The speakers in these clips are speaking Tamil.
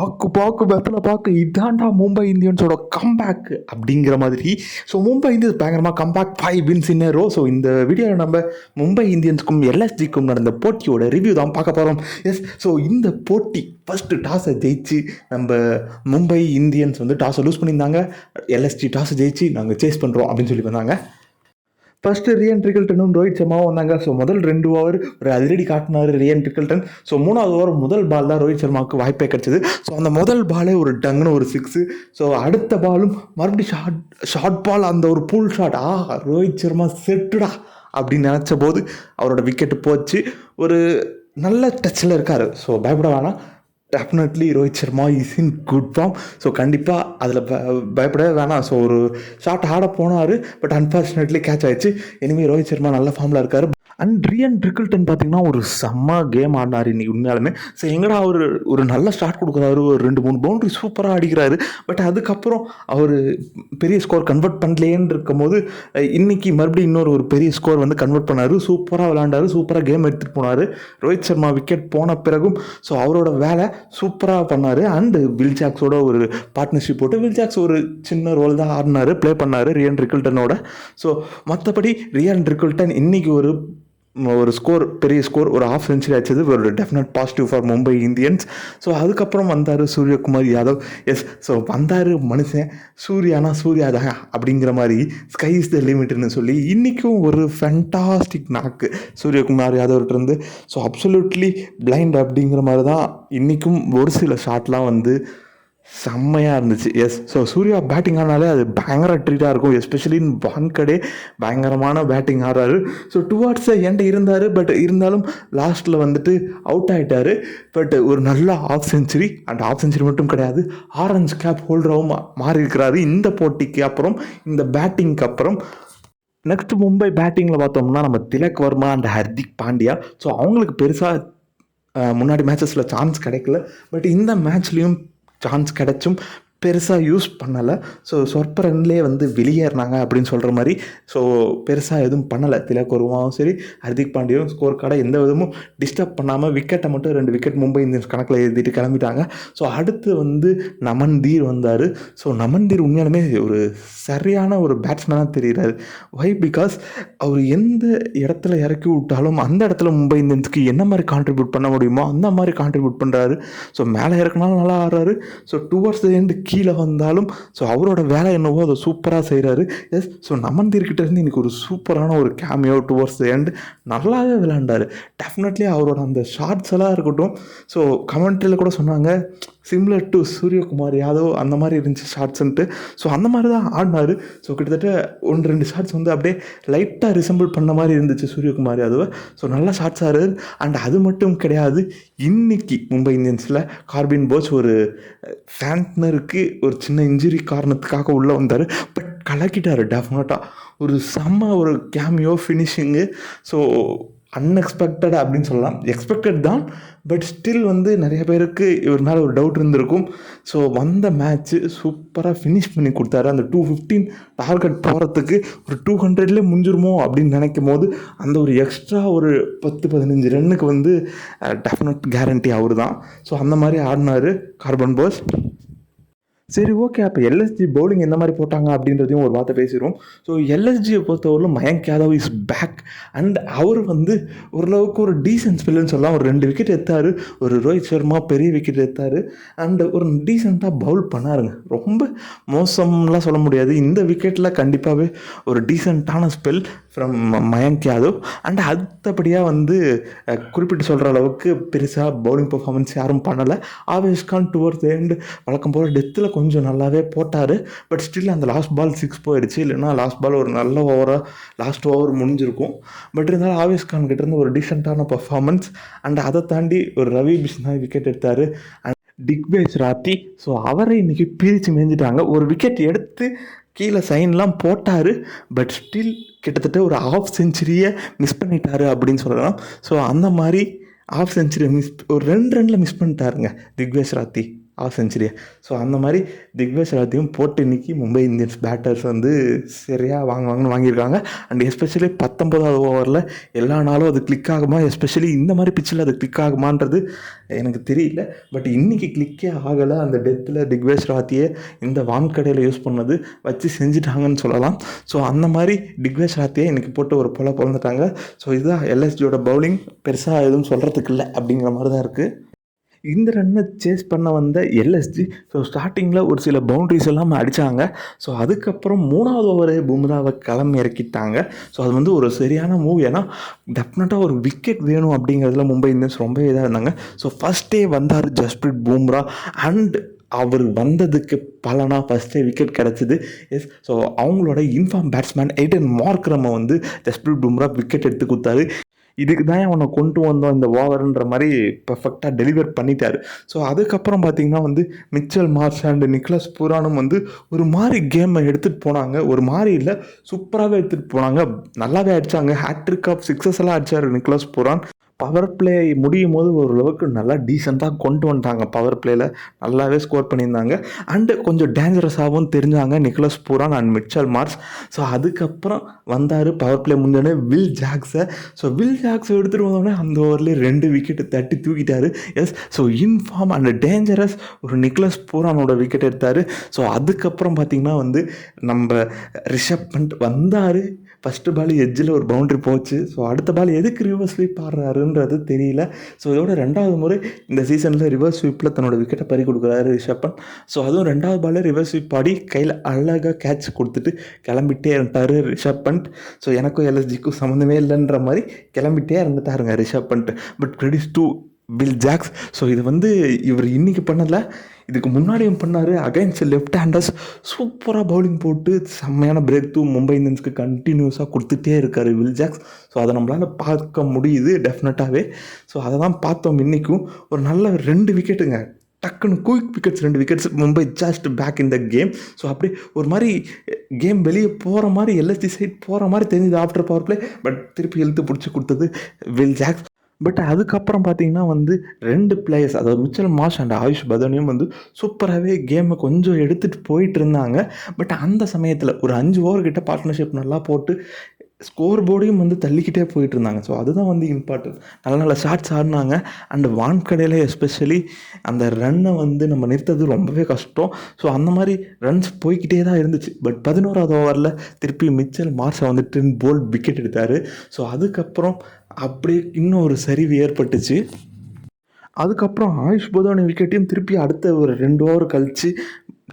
ஆக்கு பாக்கு வெத்தலை பாக்கு இதாண்டா மும்பை இந்தியன்ஸோட கம்பேக் அப்படிங்கிற மாதிரி. ஸோ மும்பை இந்தியன்ஸ் பயங்கரமாக comeback five wins in row so இந்த வீடியோவில் நம்ம மும்பை இந்தியன்ஸுக்கும் எல்எஸ்ஜிக்கும் நடந்த போட்டியோட ரிவ்யூ தான் பார்க்க போகிறோம் எஸ் ஸோ இந்த போட்டி ஃபஸ்ட்டு டாஸை ஜெயிச்சு நம்ம மும்பை இந்தியன்ஸ் வந்து டாஸை லூஸ் பண்ணியிருந்தாங்க. எல்எஸ்ஜி டாஸை ஜெயிச்சு நாங்கள் சேஸ் பண்ணுறோம் அப்படின்னு சொல்லி வந்தாங்க. ஃபர்ஸ்ட் ரியன் ட்ரிகல்டனும் ரோஹித் சர்மாவும் வந்தாங்க. ஸோ முதல் ரெண்டு ஓவர் ஒரு அதிரடி காட்டினார் ரியன் ட்ரிகல்டன் ஸோ மூணாவது ஓவர் முதல் பால் தான் ரோஹித் சர்மாவுக்கு வாய்ப்பே கிடைச்சது. ஸோ அந்த முதல் பாலே ஒரு டங்குன்னு ஒரு சிக்ஸு ஸோ அடுத்த பாலும் மறுபடியும் ஷார்ட் ஷார்ட் பால் அந்த ஒரு புல் ஷாட் ஆ ரோஹித் சர்மா செட்டுடா அப்படின்னு நினச்ச போது அவரோட விக்கெட்டு போச்சு. ஒரு நல்ல டச்சில் இருக்கார். ஸோ பயப்பட வேணாம். Definitely Rohit Sharma is in good form so கண்டிப்பாக அதில் பயப்படவே வேணாம். ஸோ ஒரு ஷார்ட் ஆட போனார் பட் அன்ஃபார்ச்சுனேட்லி கேட்ச் ஆயிடுச்சு. இனிமேல் ரோஹித் சர்மா நல்ல ஃபார்மில் இருக்கார். அண்ட் ரியன் ட்ரிக்கிள்டன் பார்த்தீங்கன்னா ஒரு செம்ம கேம் ஆடினார் இன்னைக்கு உண்மையாலுமே. ஸோ எங்கடா அவர் ஒரு நல்ல ஸ்டார்ட் கொடுக்குறாரு ஒரு ரெண்டு மூணு பவுண்டரி சூப்பராக அடிக்கிறாரு. பட் அதுக்கப்புறம் அவர் பெரிய ஸ்கோர் கன்வெர்ட் பண்ணலேன்னு இருக்கும்போது இன்றைக்கி இன்னைக்கு மறுபடியும் இன்னொரு ஒரு பெரிய ஸ்கோர் வந்து கன்வெர்ட் பண்ணார். சூப்பராக விளாண்டாரு சூப்பராக கேம் எடுத்துகிட்டு போனார். ரோஹித் சர்மா விக்கெட் போன பிறகும் ஸோ அவரோட வேலை சூப்பராக பண்ணார். அண்டு வில் ஜாக்ஸோட ஒரு பார்ட்னர்ஷிப் போட்டு வில் ஜாக்ஸ் ஒரு சின்ன ரோல் தான் ஆடினார் ப்ளே பண்ணார் ரியன் ரிக்கிள்டனோட ஸோ மற்றபடி ரியன் ரிக்கிள்டன் இன்றைக்கி ஒரு ஒரு ஸ்கோர் பெரிய ஸ்கோர் ஒரு ஆஃப் செஞ்சுரி அடிச்சது ஒரு definite positive for Mumbai Indians so அதுக்கப்புறம் வந்தார் சூரியகுமார் யாதவ். எஸ் ஸோ வந்தார் மனுஷன். சூர்யானா சூர்யா தான் அப்படிங்கிற மாதிரி ஸ்கை இஸ் த லிமிட்னு சொல்லி இன்றைக்கும் ஒரு ஃபென்டாஸ்டிக் நாக்கு சூரியகுமார் யாதவ்கிட்ட இருந்து. ஸோ அப்சல்யூட்லி பிளைண்ட் அப்படிங்கிற மாதிரி தான் இன்றைக்கும் ஒரு சில ஷாட்லாம் வந்து செம்மையாக இருந்துச்சு. எஸ் ஸோ சூர்யா பேட்டிங் ஆனாலே அது பயங்கர ட்ரீட்டாக இருக்கும். எஸ்பெஷலி இன் வான்கடே பயங்கரமான பேட்டிங் ஆடுறாரு. ஸோ டுவார்ட்ஸ் என்கிட்ட இருந்தார். பட் இருந்தாலும் லாஸ்ட்டில் வந்துட்டு அவுட் ஆகிட்டார் பட் ஒரு நல்ல half century and half century மட்டும் கிடையாது ஆரஞ்சு கேப் ஹோல்டராகவும் மா- மாறி இருக்கிறாரு இந்த போட்டிக்கு அப்புறம் இந்த பேட்டிங்க்கு அப்புறம். நெக்ஸ்ட் மும்பை பேட்டிங்கில் பார்த்தோம்னா நம்ம திலக் வர்மா அண்ட் ஹர்திக் பாண்டியா. ஸோ அவங்களுக்கு பெருசாக முன்னாடி மேட்சஸில் சான்ஸ் கிடைக்கல. பட் இந்த மேட்ச்லேயும் சான்ஸ் கிடைச்சும் பெருசாக யூஸ் பண்ணலை. ஸோ சொற்ப ரன்லேயே வந்து வெளியேறினாங்க அப்படின்னு சொல்கிற மாதிரி ஸோ பெருசாக எதுவும் பண்ணலை. திலக் சரி ஹர்திக் பாண்டியாவும் ஸ்கோர் கார்டை எந்த விதமும் டிஸ்டர்ப் பண்ணாமல் விக்கெட்டை மட்டும் ரெண்டு விக்கெட் மும்பை இந்தியன்ஸ் கணக்கில் எழுதிட்டு கிளம்பிட்டாங்க. ஸோ அடுத்து வந்து நமன்தீர் வந்தார். ஸோ நமன்தீர் உண்மையாலுமே ஒரு சரியான ஒரு பேட்ஸ்மேனாக தெரிகிறார். வை பிகாஸ் அவர் எந்த இடத்துல இறக்கி விட்டாலும் அந்த இடத்துல மும்பை இந்தியன்ஸ்க்கு என்ன மாதிரி கான்ட்ரிபியூட் பண்ண முடியுமோ அந்த மாதிரி கான்ட்ரிபியூட் பண்ணுறாரு ஸோ மேலே இறக்குனாலும் நல்லா ஆடுறாரு. ஸோ டுவர்ட்ஸ் எண்டு கீழே வந்தாலும் ஸோ அவரோட வேலை என்னவோ அதை சூப்பராக செய்கிறாரு எஸ் ஸோ நமந்தீர்கிட்ட இன்றைக்கி இன்னைக்கு ஒரு சூப்பரான ஒரு கேமியோ டுவர்ட்ஸ் எண்டு நல்லாவே விளையாண்டாரு. டெஃபினெட்லி அவரோட அந்த ஷார்ட்ஸ் எல்லாம் இருக்கட்டும். ஸோ கமெண்ட்ரியில் கூட சொன்னாங்க சிம்லர் டு சூரியகுமார் யாதவ் அந்த மாதிரி இருந்துச்சு ஷார்ட்ஸ்ன்ட்டு ஸோ அந்த மாதிரி தான் ஆடினார். ஸோ கிட்டத்தட்ட ஒன்று ரெண்டு ஷார்ட்ஸ் வந்து அப்படியே லைட்டாக ரிசம்பிள் பண்ண மாதிரி இருந்துச்சு சூரியகுமார் யாதவ் ஸோ நல்ல ஷார்ட்ஸ் ஆறு அண்ட் அது மட்டும் கிடையாது இன்னைக்கு மும்பை இந்தியன்ஸில் கார்பின் போஸ் ஒரு ஃபேண்ட்னருக்கு ஒரு சின்ன இன்ஜுரி காரணத்துக்காக உள்ளே வந்தார். பட் கலக்கிட்டார் டெஃபினட்டாக ஒரு செம்ம ஒரு கேமியோ ஃபினிஷிங்கு ஸோ அன்எக்ஸ்பெக்டட் அப்படின்னு சொல்லலாம். எக்ஸ்பெக்டட் தான் பட் ஸ்டில் வந்து நிறைய பேருக்கு இவர் மேலே ஒரு டவுட் இருந்திருக்கும். ஸோ வந்த மேட்ச்சு சூப்பராக ஃபினிஷ் பண்ணி கொடுத்தாரு. அந்த டூ ஃபிஃப்டீன் டார்கெட் போகிறதுக்கு ஒரு டூ ஹண்ட்ரட்லேயே முடிஞ்சிருமோ அப்படின்னு நினைக்கும் போது அந்த ஒரு எக்ஸ்ட்ரா ஒரு பத்து பதினஞ்சு ரன்னுக்கு வந்து டெஃபினட் கேரண்டி அவர் தான் ஸோ அந்த மாதிரி ஆடினார் கார்பன் போஸ் சரி ஓகே அப்போ எல்எஸ்ஜி பவுலிங் எந்த மாதிரி போட்டாங்க அப்படின்றதையும் ஒரு வார்த்தை பேசிடுவோம். ஸோ எல்எஸ்ஜியை பொறுத்தவரையிலும் Mayank Yadav is back and அவர் வந்து ஓரளவுக்கு ஒரு டீசென்ட் ஸ்பெல்லுன்னு சொல்லலாம். ஒரு ரெண்டு விக்கெட் எடுத்தார். ஒரு ரோஹித் சர்மா பெரிய விக்கெட் எடுத்தார். அண்ட் ஒரு டீசெண்டாக பவுல் பண்ணாருங்க. ரொம்ப மோசம்லாம் சொல்ல முடியாது. இந்த விக்கெட்டில் கண்டிப்பாகவே ஒரு டீசெண்டான spell from Mayank Yadav. And அடுத்தபடியாக வந்து குறிப்பிட்டு சொல்கிற அளவுக்கு பெருசாக பவுலிங் பர்ஃபார்மன்ஸ் யாரும் பண்ணலை. ஆவேஷ் கான் டுவர்ஸ் எண்ட் வழக்கம் போல் டெத்தில் கொஞ்சம் நல்லாவே போட்டார். பட் ஸ்டில் அந்த லாஸ்ட் பால் சிக்ஸ் போயிடுச்சு. இல்லைன்னா லாஸ்ட் பால் ஒரு நல்ல ஓவராக லாஸ்ட் ஓவர் முடிஞ்சிருக்கும். பட் இருந்தாலும் ஆவேஸ் கான் கிட்டேருந்து ஒரு டீசெண்டான பர்ஃபார்மன்ஸ் அண்ட் அதை தாண்டி ஒரு ரவி பிஷ்னா விக்கெட் எடுத்தார். அண்ட் டிக்வேஜ் ராத்தி ஸோ அவரை இன்றைக்கி பிரித்து மேய்ஞ்சிட்டாங்க ஒரு விக்கெட் எடுத்து கீழே சைன்லாம் போட்டார். பட் ஸ்டில் கிட்டத்தட்ட ஒரு ஆஃப் செஞ்சுரியை மிஸ் பண்ணிட்டாரு அப்படின்னு சொல்லலாம். ஸோ அந்த மாதிரி ஆஃப் செஞ்சுரி மிஸ் ஒரு ரெண்டு ரனில் மிஸ் பண்ணிட்டாருங்க திக்வேஷ் ராத்தி. ஆஃப் செஞ்சுரியா ஸோ அந்த மாதிரி திக்வேஷ் எல்லாத்தையும் போட்டு இன்னைக்கு மும்பை இந்தியன்ஸ் பேட்டர்ஸ் வந்து சரியாக வாங்க வாங்கன்னு வாங்கியிருக்காங்க. அண்ட் எஸ்பெஷலி பத்தொன்பதாவது ஓவரில் எல்லா நாளும் அது கிளிக் ஆகுமா? எஸ்பெஷலி இந்த மாதிரி பிச்சில் அது கிளிக் ஆகுமான்றது எனக்கு தெரியல. பட் இன்னைக்கு கிளிக்கே ஆகலை. அந்த டெத்தில் திக்வேஷ் ராத்தியை இந்த வான்கடையில் யூஸ் பண்ணது வச்சு செஞ்சுட்டாங்கன்னு சொல்லலாம். ஸோ அந்த மாதிரி திக்வேஷ் ராத்தியை இன்றைக்கி போட்டு ஒரு பொல பிறந்துட்டாங்க ஸோ இதுதான் எல்எஸ்ஜியோட பவுலிங் பெருசாக எதுவும் சொல்கிறதுக்கு இல்லை அப்படிங்கிற மாதிரி தான் இருக்குது இந்த ரன்னை சேஸ் பண்ண வந்த எல்எஸ்ஜி ஸோ ஸ்டார்டிங்கில் ஒரு சில பவுண்ட்ரிஸ் எல்லாம் அடித்தாங்க ஸோ அதுக்கப்புறம் மூணாவது ஓவரே பும்ராவை கிளம்பி இறக்கிட்டாங்க. ஸோ அது வந்து ஒரு சரியான மூவ் ஏன்னா டெஃபினட்டாக ஒரு விக்கெட் வேணும் அப்படிங்கிறதுல மும்பை இந்தியன்ஸ் ரொம்ப இதாக இருந்தாங்க. ஸோ ஃபஸ்ட்டே வந்தார் ஜஸ்பிரீத் பும்ரா அண்ட் அவர் வந்ததுக்கு பலனாக ஃபஸ்ட்டே விக்கெட் கிடச்சிது. எஸ் ஸோ அவங்களோட இன்ஃபார்ம் பேட்ஸ்மேன் எய்டன் மார்க்ரமை வந்து ஜஸ்பிரீத் பும்ரா விக்கெட் எடுத்து கொடுத்தாரு. இதுக்கு தான் அவனை கொண்டு வந்தோம் இந்த ஓவர்ன்ற மாதிரி பர்ஃபெக்டாக டெலிவர் பண்ணிட்டார். ஸோ அதுக்கப்புறம் பார்த்தீங்கன்னா வந்து மிச்சல் மார்ஸ் அண்ட் நிக்லஸ் புரானும் வந்து ஒரு மாதிரி கேமை எடுத்துகிட்டு போனாங்க. ஒரு மாதிரி இல்லை சூப்பராகவே எடுத்துகிட்டு போனாங்க. நல்லாவே அடித்தாங்க ஹேட்ரிக் ஆஃப் சிக்ஸஸ் எல்லாம் அடித்தார் நிக்லஸ் புரான். பவர் பிளே முடியும் போது ஓரளவுக்கு நல்லா டீசெண்டாக கொண்டு வந்துட்டாங்க. பவர் பிளேயில் நல்லாவே ஸ்கோர் பண்ணியிருந்தாங்க. அண்டு கொஞ்சம் டேஞ்சரஸாகவும் தெரிஞ்சாங்க. Nicholas Pooran and Mitchell Marsh. So அதுக்கப்புறம் வந்தார் பவர் பிளே முடிஞ்சோடனே வில் ஜாக்ஸை ஸோ வில் ஜாக்ஸை எடுத்துகிட்டு வந்தோடனே அந்த ஓவர்லேயே ரெண்டு விக்கெட்டு தட்டி தூக்கிட்டாரு. Yes so in form and dangerous ஒரு நிக்லஸ் பூரானோட விக்கெட் எடுத்தார். ஸோ அதுக்கப்புறம் பார்த்திங்கன்னா வந்து நம்ம ரிஷப் பண்ட் வந்தார். ஃபஸ்ட்டு பால் எஜ்ஜில் ஒரு பவுண்ட்ரி போச்சு. ஸோ அடுத்த பால் எதுக்கு ரிவர்ஸ் ஸ்வீப் ஆடுறாருன்றது தெரியல. ஸோ இதோட ரெண்டாவது முறை இந்த சீசனில் ரிவர்ஸ் ஸ்வீப்பில் தன்னோட விக்கெட்டை பறி கொடுக்குறாரு ரிஷப்பன். ஸோ அதுவும் ரெண்டாவது பாலே ரிவர்ஸ் ஸ்வீப் ஆடி கையில் அழகாக கேட்ச் கொடுத்துட்டு கிளம்பிட்டே இருந்துட்டார் ரிஷப் பண்ட் ஸோ எனக்கும் எல்எஸ்ஜிக்கும் சம்மந்தமே இல்லைன்ற மாதிரி கிளம்பிட்டே இருந்துட்டாருங்க Rishabh Pant but credits to Will Jacks so இது வந்து இவர் இன்னைக்கு பண்ணலை. இதுக்கு முன்னாடியும் பண்ணார். அகைன்ஸ்ட் லெஃப்ட் ஹேண்டர்ஸ் சூப்பராக பவுலிங் போட்டு செம்மையான பிரேக் தூ மும்பை இந்தியன்ஸ்க்கு கண்டினியூஸாக கொடுத்துட்டே இருக்கார் வில் ஜாக்ஸ் ஸோ அதை நம்மளால் பார்க்க முடியுது டெஃபினட்டாகவே ஸோ அதை தான் பார்த்தோம் இன்றைக்கும் ஒரு நல்ல ரெண்டு விக்கெட்டுங்க டக்குன்னு குயிக் விக்கெட்ஸ் ரெண்டு wickets Mumbai just back in the game so அப்படி ஒரு மாதிரி கேம் வெளியே போகிற மாதிரி எல்எஸ்டி சைட் போகிற மாதிரி தெரிஞ்சது ஆஃப்டர் பவர் பிளே பட் திருப்பி இழுத்து பிடிச்சி கொடுத்தது வில் ஜாக்ஸ் பட் அதுக்கப்புறம் பார்த்தீங்கன்னா வந்து ரெண்டு பிளேயர்ஸ் அதாவது மிச்சல் மாஷ் அண்ட் ஆயுஷ் பதனையும் வந்து சூப்பராகவே கேமை கொஞ்சம் எடுத்துகிட்டு போயிட்டு இருந்தாங்க. பட் அந்த சமயத்தில் ஒரு அஞ்சு ஓவர்கிட்ட பார்ட்னர்ஷிப் நல்லா போட்டு ஸ்கோர் போர்டையும் வந்து தள்ளிக்கிட்டே போயிட்டு இருந்தாங்க. ஸோ அதுதான் வந்து இம்பார்ட்டன்ட் நல்ல நல்ல ஷாட்ஸ் ஆடினாங்க. அண்ட் வான்கடையில் எஸ்பெஷலி அந்த ரன்னை வந்து நம்ம நிறுத்தது ரொம்பவே கஷ்டம். ஸோ அந்த மாதிரி ரன்ஸ் போய்கிட்டே தான் இருந்துச்சு. பட் பதினோராவது ஓவரில் திருப்பி மிச்சல் மார்ஷை வந்து டென் போல்ட் விக்கெட் எடுத்தார். ஸோ அதுக்கப்புறம் அப்படியே இன்னும் ஒரு சரிவு ஏற்பட்டுச்சு. அதுக்கப்புறம் ஆயுஷ் போதானி விக்கெட்டையும் திருப்பி அடுத்த ஒரு ரெண்டு ஓவர் கழித்து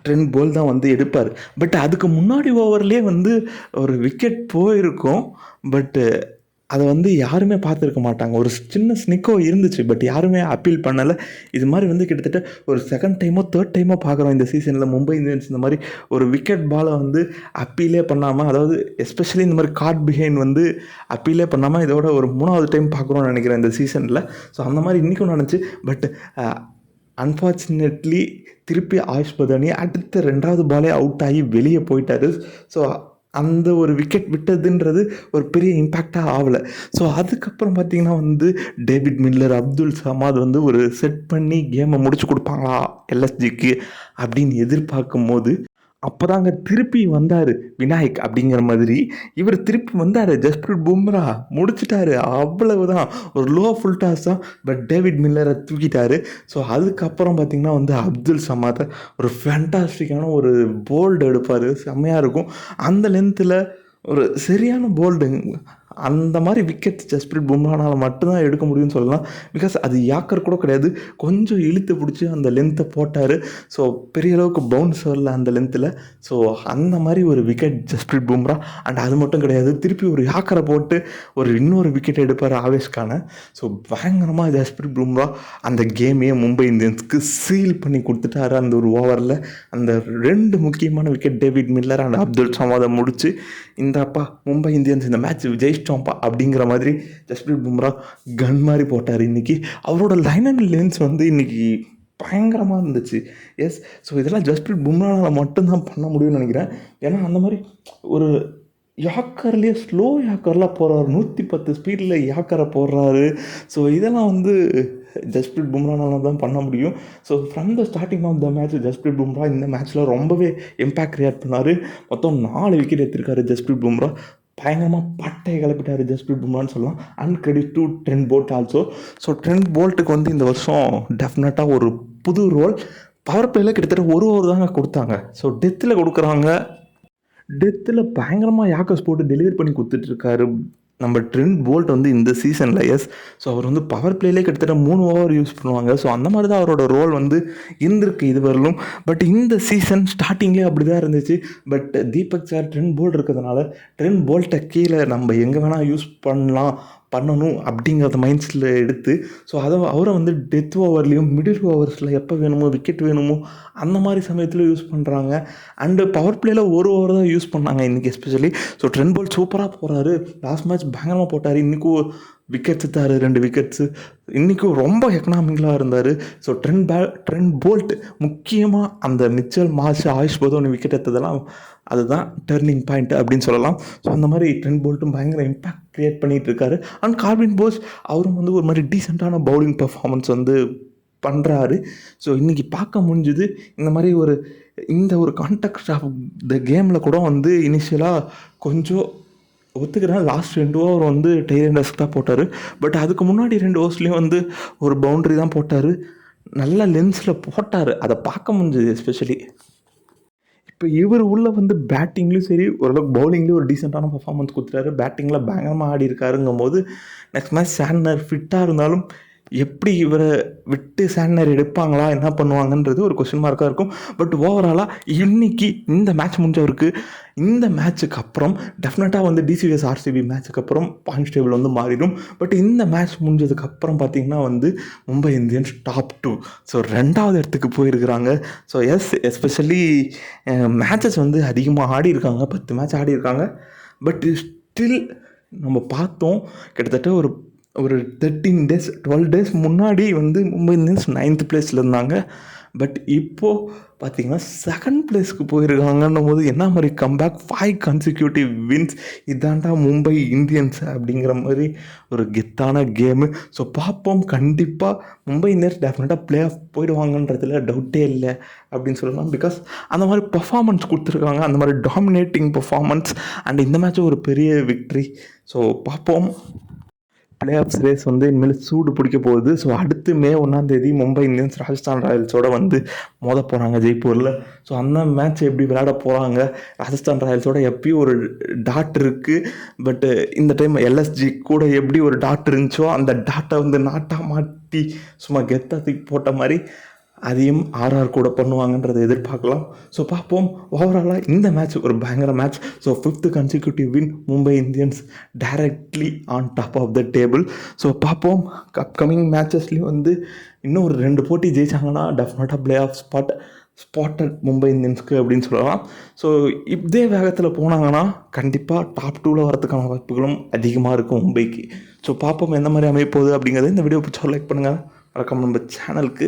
ட்ரெண்ட் போல் தான் வந்து எடுப்பார். பட் அதுக்கு முன்னாடி ஓவர்லேயே வந்து ஒரு விக்கெட் போயிருக்கும். பட்டு அதை வந்து யாருமே பார்த்துருக்க மாட்டாங்க. ஒரு சின்ன ஸ்னிக்கோ இருந்துச்சு பட் யாருமே அப்பீல் பண்ணலை. இது மாதிரி வந்து கிட்டத்தட்ட ஒரு செகண்ட் டைமோ தேர்ட் டைமோ பார்க்குறோம் இந்த சீசனில் மும்பை இந்தியன்ஸ் இந்த மாதிரி ஒரு விக்கெட் பாலை வந்து அப்பீலே பண்ணாமல் அதாவது எஸ்பெஷலி இந்த மாதிரி கார்ட் பிஹைண்ட் வந்து அப்பீலே பண்ணாமல் இதோட ஒரு மூணாவது டைம் பார்க்குறோம்னு நினைக்கிறேன் இந்த சீசனில் ஸோ அந்த மாதிரி இன்றைக்கும் நடந்துச்சு பட் அன்ஃபார்ச்சுனேட்லி திருப்பி ஆயுஷ் பதானி அடுத்த ரெண்டாவது பாலே அவுட் ஆகி வெளியே போயிட்டாரு. ஸோ அந்த ஒரு விக்கெட் விட்டதுன்றது ஒரு பெரிய இம்பேக்டாக ஆகலை. ஸோ அதுக்கப்புறம் பார்த்தீங்கன்னா வந்து டேவிட் மில்லர் அப்துல் சமாத் வந்து ஒரு செட் பண்ணி கேமை முடிச்சு கொடுப்பாங்களா? எல்எஸ்ஜிக்கு அப்படின்னு எதிர்பார்க்கும் போது அப்போ தாங்க திருப்பி வந்தார் விநாயக் அப்படிங்கிற மாதிரி. இவர் திருப்பி வந்தார் ஜஸ்பிரீத் பும்ரா முடிச்சிட்டாரு அவ்வளவுதான். ஒரு லோ ஃபுல் டாஸ் தான் பட் டேவிட் மில்லரை தூக்கிட்டாரு. ஸோ அதுக்கப்புறம் பார்த்திங்கன்னா வந்து அப்துல் சமாத் ஒரு ஃபேண்டாஸ்டிக்கான ஒரு போல்டு எடுப்பார். செம்மையாக இருக்கும். அந்த லென்த்தில் ஒரு சரியான போல்டுங்க அந்த மாதிரி விக்கெட் ஜஸ்பிரீத் பும்ரானால் மட்டும்தான் எடுக்க முடியும்னு சொல்லலாம். பிகாஸ் அது யாக்கர் கூட கிடையாது. கொஞ்சம் இழுத்து பிடிச்சி அந்த லென்த்தை போட்டார். ஸோ பெரிய அளவுக்கு பவுன்ஸ் வரல அந்த லென்த்தில் ஸோ அந்த மாதிரி ஒரு விக்கெட் ஜஸ்பிரீத் பும்ரா. அண்ட் அது மட்டும் கிடையாது. திருப்பி ஒரு யாக்கரை போட்டு ஒரு இன்னொரு விக்கெட் எடுப்பார் ஆவேஷ்கான ஸோ பயங்கரமாக ஜஸ்பிரீத் பும்ரா. அந்த கேமையே மும்பை இந்தியன்ஸ்க்கு சீல் பண்ணி கொடுத்துட்டாரு அந்த ஒரு ஓவரில் அந்த ரெண்டு முக்கியமான wicket David Miller and Abdul சமாதம் முடிச்சு இந்த அப்பா மும்பை இந்தியன்ஸ் இந்த மேட்ச் ஜெயிச்சிட்டோம்ப்பா அப்படிங்கிற மாதிரி ஜஸ்பிரீத் பும்ரா கன் மாதிரி போட்டார் இன்றைக்கி அவரோட லைன் அண்ட் லென்ஸ் வந்து இன்றைக்கி பயங்கரமாக இருந்துச்சு. எஸ் ஸோ இதெல்லாம் ஜஸ்பிரீத் பும்ரானால் மட்டும்தான் பண்ண முடியும்னு நினைக்கிறேன். ஏன்னா அந்த மாதிரி ஒரு யாக்கர்லேயே ஸ்லோ யாக்கர்லாம் போடுறாரு நூற்றி பத்து ஸ்பீடில் யாக்கரை போடுறாரு. ஸோ இதெல்லாம் வந்து ஜஸ்பிரீத் பும்ரானால தான் பண்ண முடியும். So from the starting of the match Jasprit Bumrah இந்த மேட்ச்சில் ரொம்பவே இம்பேக்ட் கிரியேட் பண்ணார். மொத்தம் நாலு விக்கெட் எடுத்திருக்காரு ஜஸ்பிரீத் பும்ரா. பயங்கரமாக பட்டையை கிளப்பிட்டாரு ஜஸ்பிரீத் பும்ரான்னு சொல்லலாம். And credit to Trent Boult also so Trent போல்ட்டுக்கு வந்து இந்த வருஷம் டெஃபினட்டாக ஒரு புது ரோல் பவர் பிளேயில் கிட்டத்தட்ட ஒரு ஓவர் தாங்க கொடுத்தாங்க. ஸோ டெத்தில் கொடுக்குறாங்க. டெத்தில் பயங்கரமாக யாக்கர்ஸ் போட்டு டெலிவரி பண்ணி கொடுத்துட்ருக்காரு நம்ம ட்ரெண்ட் போல்ட் வந்து இந்த சீசனில் எஸ் ஸோ அவர் வந்து பவர் பிளேலே கிட்டத்தட்ட மூணு ஓவர் யூஸ் பண்ணுவாங்க. ஸோ அந்த மாதிரி தான் அவரோட ரோல் வந்து இருந்திருக்கு இது பட் இந்த சீசன் ஸ்டார்டிங்லேயே அப்படி தான் இருந்துச்சு. But Deepak Chahar Trent Boult இருக்கிறதுனால ட்ரெண்ட் போல்ட்டை கீழே நம்ம எங்கே வேணால் யூஸ் பண்ணலாம். பண்ணணும் அப்படிங்கிறத மைண்ட்ஸில் எடுத்து ஸோ அதை அவரை வந்து டெத் ஓவர்லேயும் மிடில் ஓவர்ஸில் எப்போ வேணுமோ விக்கெட் வேணுமோ அந்த மாதிரி சமயத்தில் யூஸ் பண்ணுறாங்க அண்டு பவர் பிளேயில் ஒரு ஓவர் தான் யூஸ் பண்ணாங்க இன்றைக்கி எஸ்பெஷலி ஸோ ட்ரெண்ட் பால் சூப்பராக போகிறாரு லாஸ்ட் மேட்ச் பயங்கரமாக போட்டார். இன்றைக்கும் விக்கெட்ஸ் எடுத்தார் ரெண்டு விக்கெட்ஸு இன்றைக்கும் ரொம்ப எக்கனாமிக்கலாக இருந்தார். ஸோ ட்ரெண்ட் பே ட்ரெண்ட் போல்ட் முக்கியமாக அந்த மிச்சல் மாஷ் ஆயுஷ் போதும் விக்கெட் எடுத்ததெல்லாம் அதுதான் டேர்னிங் பாயிண்ட் அப்படின்னு சொல்லலாம். ஸோ அந்த மாதிரி ட்ரெண்ட் போல்ட்டும் பயங்கர இம்பாக்ட் க்ரியேட் பண்ணிகிட்டு இருக்காரு. அண்ட் கார்வின் போஸ் அவரும் வந்து ஒரு மாதிரி டீசெண்டான பவுலிங் பர்ஃபார்மன்ஸ் வந்து பண்ணுறாரு ஸோ இன்றைக்கி பார்க்க முடிஞ்சுது. இந்த மாதிரி ஒரு இந்த ஒரு கான்டெக்ட் ஆஃப் த கேமில் கூட வந்து இனிஷியலாக கொஞ்சம் ஒத்துக்கிறேன் லாஸ்ட் ரெண்டு ஓவர் வந்து டெய்லண்டர்ஸ்க்கு தான் போட்டார். பட் அதுக்கு முன்னாடி ரெண்டு ஓவர்ஸ்லேயும் வந்து ஒரு பவுண்ட்ரி தான் போட்டார். நல்ல லென்ஸில் போட்டார். அதை பார்க்க முடிஞ்சது எஸ்பெஷலி இப்போ இவர் உள்ள வந்து பேட்டிங்லேயும் சரி ஓரளவுக்கு பவுலிங்லேயும் ஒரு டீசெண்டான பர்ஃபார்மன்ஸ் கொடுத்துட்டாரு. பேட்டிங்கில் பயங்கரமாக ஆடி இருக்காருங்கும் போது நெக்ஸ்ட் மேட்ச் சாண்டர் ஃபிட்டாக இருந்தாலும் எப்படி இவரை விட்டு சாண்டர் எடுப்பாங்களா என்ன பண்ணுவாங்கன்றது ஒரு கொஸ்டின் மார்க்காக இருக்கும். பட் ஓவராலாக இன்னைக்கு இந்த மேட்ச் முடிஞ்சவருக்கு இந்த மேட்ச்சுக்கு அப்புறம் டெஃபினட்டாக வந்து டிசிஎஸ் ஆர்சிபி மேட்ச்சுக்கு அப்புறம் பாயிண்ட் டேபிள் வந்து மாறிடும். பட் இந்த மேட்ச் முடிஞ்சதுக்கு அப்புறம் பார்த்தீங்கன்னா வந்து Mumbai Indians top two so ரெண்டாவது இடத்துக்கு போயிருக்கிறாங்க. ஸோ எஸ் எஸ்பெஷலி மேட்சஸ் வந்து அதிகமாக ஆடி இருக்காங்க பத்து மேட்ச் ஆடி இருக்காங்க பட் ஸ்டில் நம்ம பார்த்தோம் கிட்டத்தட்ட ஒரு ஒரு தேர்ட்டீன் டேஸ் டுவெல் டேஸ் முன்னாடி வந்து மும்பை இந்தியன்ஸ் நைன்த் பிளேஸில் இருந்தாங்க. பட் இப்போது பார்த்தீங்கன்னா செகண்ட் பிளேஸ்க்கு போயிருக்காங்கன்னும் போது என்ன மாதிரி கம்பேக் ஃபைவ் கன்சிக்யூட்டிவ் வின்ஸ் இதாண்டா மும்பை இந்தியன்ஸ் அப்படிங்கிற மாதிரி ஒரு கெத்தான கேமு ஸோ பார்ப்போம். கண்டிப்பாக மும்பை இந்தியன்ஸ் டெஃபினட்டாக பிளே ஆஃப் போயிடுவாங்கன்றதுல டவுட்டே இல்லை அப்படின்னு சொல்லலாம். பிகாஸ் அந்த மாதிரி பர்ஃபார்மன்ஸ் கொடுத்துருக்காங்க. அந்த மாதிரி டாமினேட்டிங் பர்ஃபார்மன்ஸ் அண்ட் இந்த மேட்ச் ஒரு பெரிய விக்ட்ரி ஸோ பார்ப்போம். பிளே ஆஃப்ஸ் ரேஸ் வந்து இனிமேல் சூடு பிடிக்க போகுது. ஸோ அடுத்து மே ஒன்றாந்தேதி மும்பை இந்தியன்ஸ் ராஜஸ்தான் ராயல்ஸோட வந்து மோத போகிறாங்க ஜெய்ப்பூரில். ஸோ அந்த மேட்ச் எப்படி விளையாட போகிறாங்க ராஜஸ்தான் ராயல்ஸோட எப்பயும் ஒரு டாட் இருக்குது பட்டு இந்த டைம் எல்எஸ்ஜி கூட எப்படி ஒரு டாட் இருந்துச்சோ அந்த டாட்டை வந்து நாட்டாக மாட்டி சும்மா கெத்தா தூக்கி போட்ட மாதிரி அதையும் ஆர்ஆர் கூட பண்ணுவாங்கன்றதை எதிர்பார்க்கலாம். ஸோ பார்ப்போம். ஓவராலாக இந்த மேட்ச் ஒரு பயங்கர match so fifth consecutive win Mumbai Indians directly on top of the table so பார்ப்போம். அப்கமிங் மேட்சஸ்லேயும் வந்து இன்னும் ஒரு ரெண்டு போட்டி ஜெயிச்சாங்கன்னா டெஃபினட்டாக play off spot spotted Mumbai இந்தியன்ஸ்க்கு அப்படின்னு சொல்லலாம். ஸோ இதே வேகத்தில் போனாங்கன்னா கண்டிப்பாக டாப் டூவில் வரதுக்கான வாய்ப்புகளும் அதிகமாக இருக்கும் மும்பைக்கு. ஸோ பார்ப்போம். எந்த மாதிரி அமைய போகுது அப்படிங்கிறத இந்த வீடியோ பிடிச்சா லைக் பண்ணுங்கள் மறக்காம நம்ம சேனலுக்கு